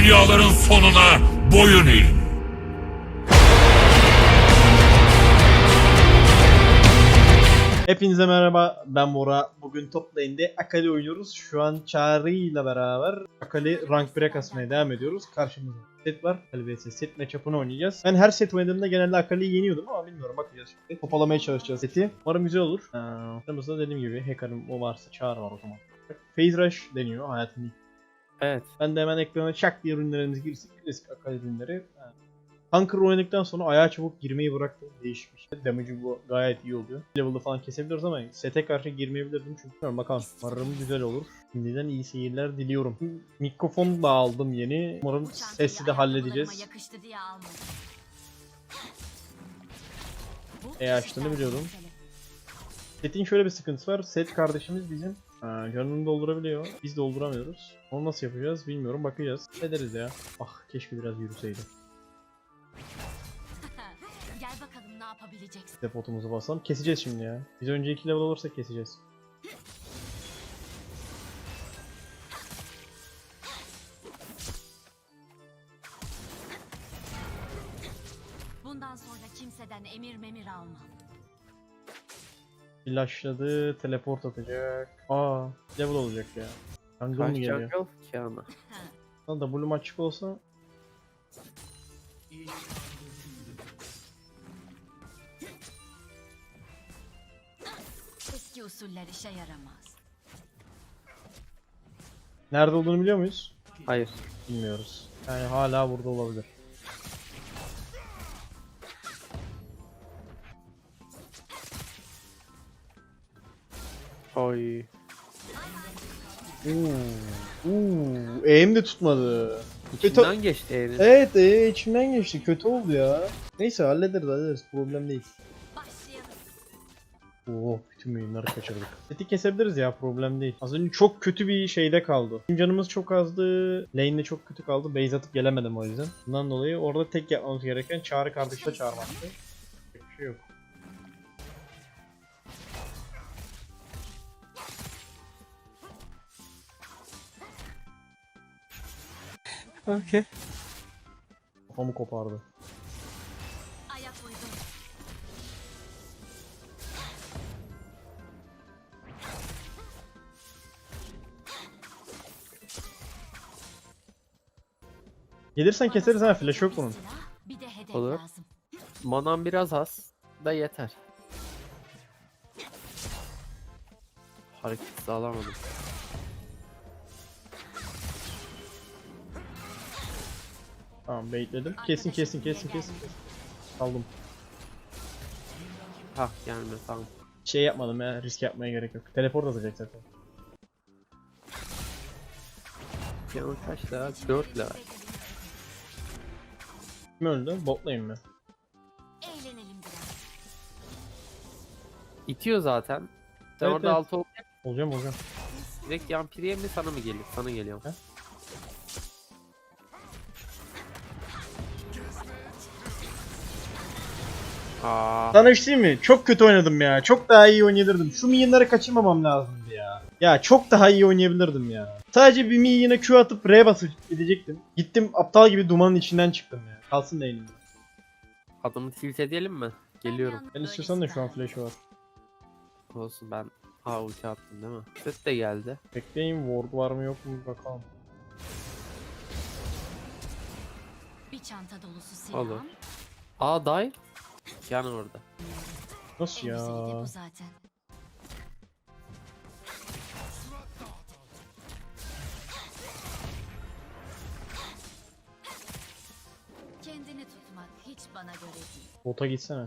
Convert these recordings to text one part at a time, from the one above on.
Dünyaların sonuna boyun eğin. Hepinize merhaba ben Bora. Bugün top lane'de Akali oynuyoruz. Şu an Çağrı ile beraber Akali rank 1'e kasmaya devam ediyoruz. Karşımızda set var. Akali vs set matchup'ını oynayacağız. Ben her set oynadığımda genelde Akali'yi yeniyordum ama bilmiyorum bakacağız şimdi. Topalamaya çalışacağız seti. Umarım güzel olur. Ee, dediğim gibi hacker'ım o varsa Çağrı var o zaman. Phase Rush deniyor hayatımda ilk Evet. ben de hemen ekrana çak diye ürünlerimizi girsek klasik Akali ürünleri. Ha. Tanker oynadıktan sonra ayağa çabuk girmeyi bıraktım. Değişmiş. Damage'ı bu gayet iyi oluyor. Level'da falan kesebiliyoruz ama sete karşı girmeyebilirdim çünkü bilmiyorum bakalım. Umarım güzel olur. Şimdiden iyi seyirler diliyorum. Mikrofon da aldım yeni. Umarım sesi de halledeceğiz. Yakıştı diye almadım. E açtığını biliyordum. Setin şöyle bir sıkıntısı var. Set kardeşimiz bizim ha, canını doldurabiliyor. Biz dolduramıyoruz. Onu nasıl yapacağız bilmiyorum. Bakacağız. Ederiz ya. Ah keşke biraz yürüseydi. Gel bakalım ne yapabileceksin. Depotumuzu basalım. Keseceğiz şimdi ya. Biz önce 2 level olursak keseceğiz. Flashladı, teleport atacak. Aa, level olacak ya. Jungle mı Kaç geliyor? jungle? Kiana. Lan W'm açık olsa Eski usuller işe yaramaz. nerede olduğunu biliyor muyuz? Hayır. Bilmiyoruz. Yani hala burada olabilir. Oy. Uuu. Uuu. Aim de tutmadı. Kötü... İçinden geçti evin. Evet, e, içimden geçti. Kötü oldu ya. Neyse hallederiz hallederiz. Problem değil. Oo, bütün mühimleri kaçırdık. Seti kesebiliriz ya problem değil. Az önce çok kötü bir şeyde kaldı. Bizim Canımız çok azdı. Lane'de çok kötü kaldı. Base atıp gelemedim o yüzden. Bundan dolayı orada tek yapmamız gereken Çağrı kardeşle çağırmaktı. Bir şey yok. Okey. Kafamı kopardı. Gelirsen keseriz ha flash yok bunun. Bir de hedef Olur. lazım. Manam biraz az da yeter. Hareketsiz alamadım. Tamam baitledim. Kesin kesin kesin kesin. Aldım. Hah gelme tamam. Şey yapmadım ya risk yapmaya gerek yok. Teleport atacak zaten. Kiana kaç level? 4 level. Kim öldü? Botlayayım mı? Eğlenelim biraz. İtiyor zaten. Sen Evet, orada evet. altı ol. Olacağım olacağım. Direkt yampiriye mi sana mı geliyor? Sana geliyor. He? Aa, Sana bir şey mi? Çok kötü oynadım ya. Çok daha iyi oynayabilirdim. Şu minyonları kaçırmamam lazımdı ya. Ya çok daha iyi oynayabilirdim ya. Sadece bir minyona Q atıp R basıp gidecektim. Gittim aptal gibi dumanın içinden çıktım ya. Kalsın da elimde. adamı tilt edelim mi? Geliyorum. Ben istiyorsan da şu an flash var. Olsun ben Aa ulti attım değil mi? Set de geldi. Bekleyin ward var mı yok mu bakalım. Bir çanta dolusu silah. Olur. Aa dive. Kiana orada. Nasıl ya? bu zaten. Kendini tutmak hiç bana göre değil. Bota gitsene.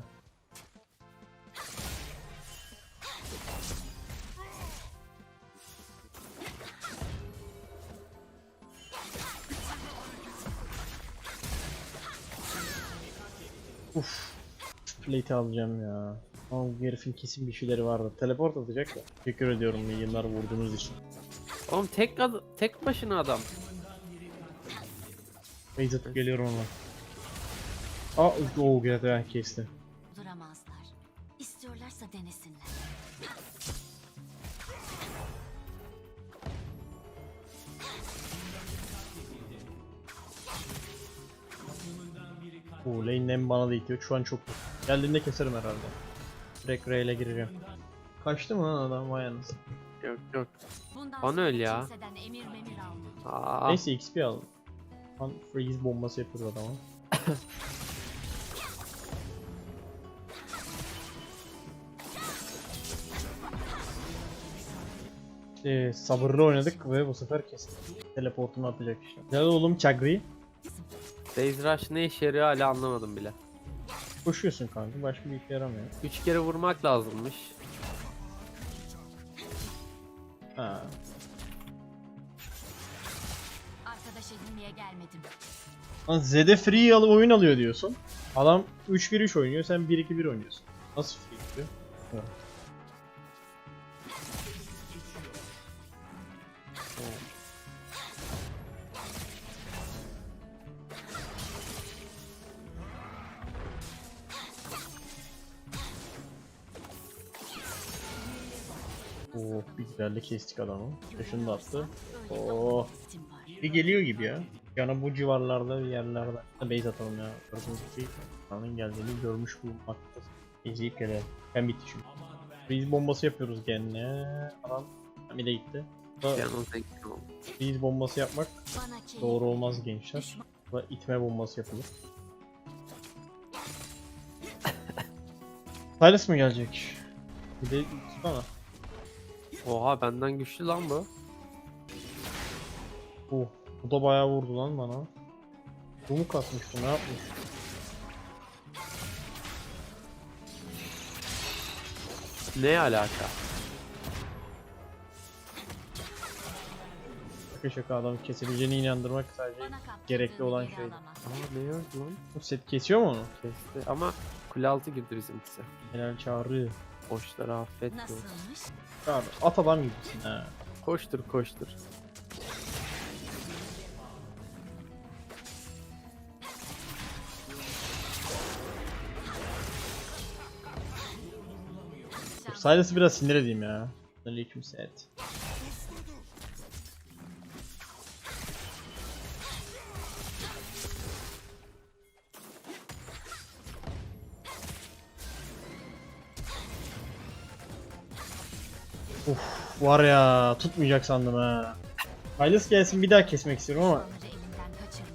Plate'i alacağım ya. Ama bu herifin kesin bir şeyleri vardı. Teleport atacak ya. Teşekkür ediyorum milyonlar vurduğunuz için. Oğlum tek ad tek başına adam. Base atıp geliyorum ona. Aa, ooo geldi kesti. Duramazlar. İstiyorlarsa denesinler. Bu lane name bana da itiyor. Şu an çok iyi. Geldiğinde keserim herhalde. Direkt R ile gireceğim. Kaçtı mı lan adam vay anasını. Yok yok. Bundan Bana öl ya. Kimseden emir memir alma. Aa, Neyse XP aldım. Lan freeze bombası yapıyoruz adama. Ee, sabırlı oynadık ve bu sefer kestik. Teleportunu atacak işte. Gel oğlum Chagri. Daze Rush ne işe yarıyor hala anlamadım bile. Koşuyorsun kanka başka bir işe yaramıyor. 3 kere vurmak lazımmış. Ha. Arkadaş edinmeye gelmedim. Lan Z'de free alıp oyun alıyor diyorsun. Adam 3-1-3 oynuyor sen 1-2-1 oynuyorsun. Nasıl free diyor? Evet. Oh bir güzellik kestik adamı. Şunu da attı. Oh. Tim var. Bir geliyor gibi ya. Yani bu civarlarda bir yerlerde. Base atalım ya. Gördüğünüz gibi kanın geldiğini görmüş bulunmaktasın. İzleyip gelelim. Ben bitti çünkü. Freeze bombası yapıyoruz gene. Adam bir de gitti. Freeze bombası yapmak Bana doğru olmaz gençler. Da itme bombası yapılır. Silas mı gelecek? Bir de tutsana. Oha benden güçlü lan bu. Oh, bu da bayağı vurdu lan bana. Bu mu kasmış bu ne yapmış? Ne alaka? Şaka şaka adam kesebileceğini inandırmak sadece gerekli olan şey. Aa ne öldü lan? Bu set kesiyor mu onu? Kesti ama kule altı girdi bizimkisi. Helal Boşları affetmiyor. Nasılmış? Çağrı at adam gibisin ha. Koştur koştur. Silas'ı biraz sinir edeyim ya. Aleyküm set. Uf var ya tutmayacak sandım ha. Silas gelsin bir daha kesmek istiyorum ama kaçırma.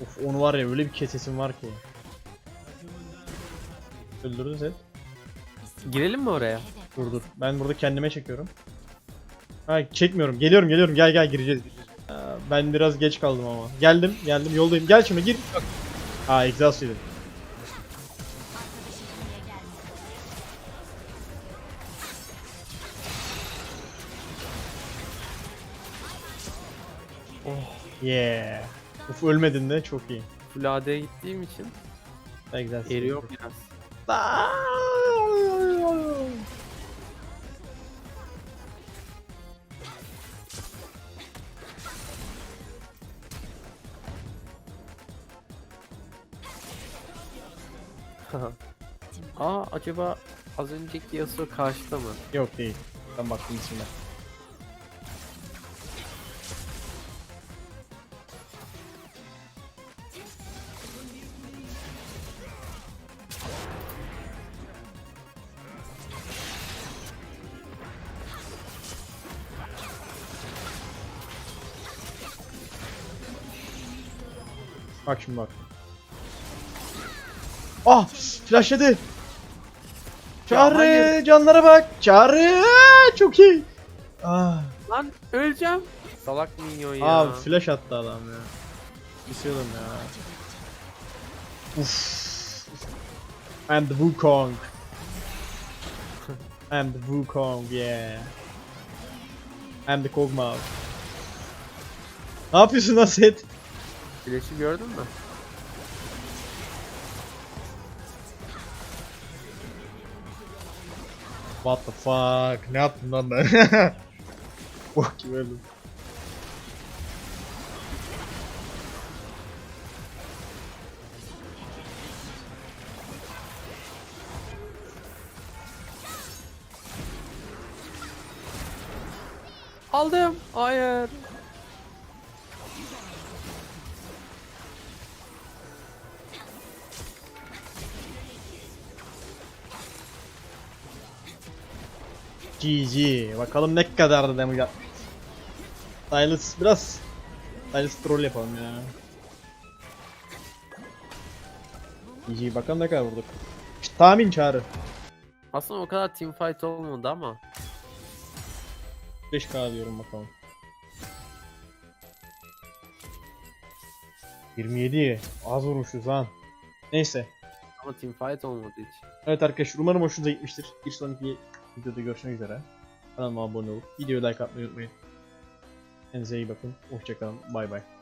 Uf onu var ya öyle bir kesesim var ki. Öldürdün sen. Girelim mi oraya? Dur dur. Ben burada kendime çekiyorum. Ha çekmiyorum. Geliyorum geliyorum. Gel gel gireceğiz. gireceğiz. Aa, ben biraz geç kaldım ama. Geldim geldim yoldayım. Gel şimdi gir. Aa exhaust yedim. Gelmedim. Yeah. Uf ölmedin de çok iyi. Full AD'ye gittiğim için Exhaust eriyor biraz. Tim Aa acaba az önceki Yasuo karşıda mı? Yok değil. Ben baktım ismine. Bak şimdi bak. Ah! Flashladı. Çağrı hayır. canlara bak. Çağrı çok iyi. Ah. Lan öleceğim. Salak minyon ya. Abi flash attı adam ya. Kesiyordum ya. Uf. I'm the Wukong. I'm the Wukong, yeah. I'm the Kog'Maw. Ne yapıyorsun lan Seth? Flash'ı gördün mü? What the fuck? Ne yaptım lan ben? Bok gibi öldüm. Aldım. Hayır. GG. Bakalım ne kadar da damage atmış. Silas biraz Silas troll yapalım ya. GG bakalım ne kadar vurduk. İşte tahmin çağrı. Aslında o kadar teamfight olmadı ama. 5k diyorum bakalım. 27. Az vurmuşuz lan. Neyse. Ama teamfight olmadı hiç. Evet arkadaşlar umarım hoşunuza gitmiştir. Bir sonraki videoda görüşmek üzere. Kanalıma abone olup videoya like atmayı unutmayın. Kendinize iyi bakın. Hoşçakalın. Bay bay.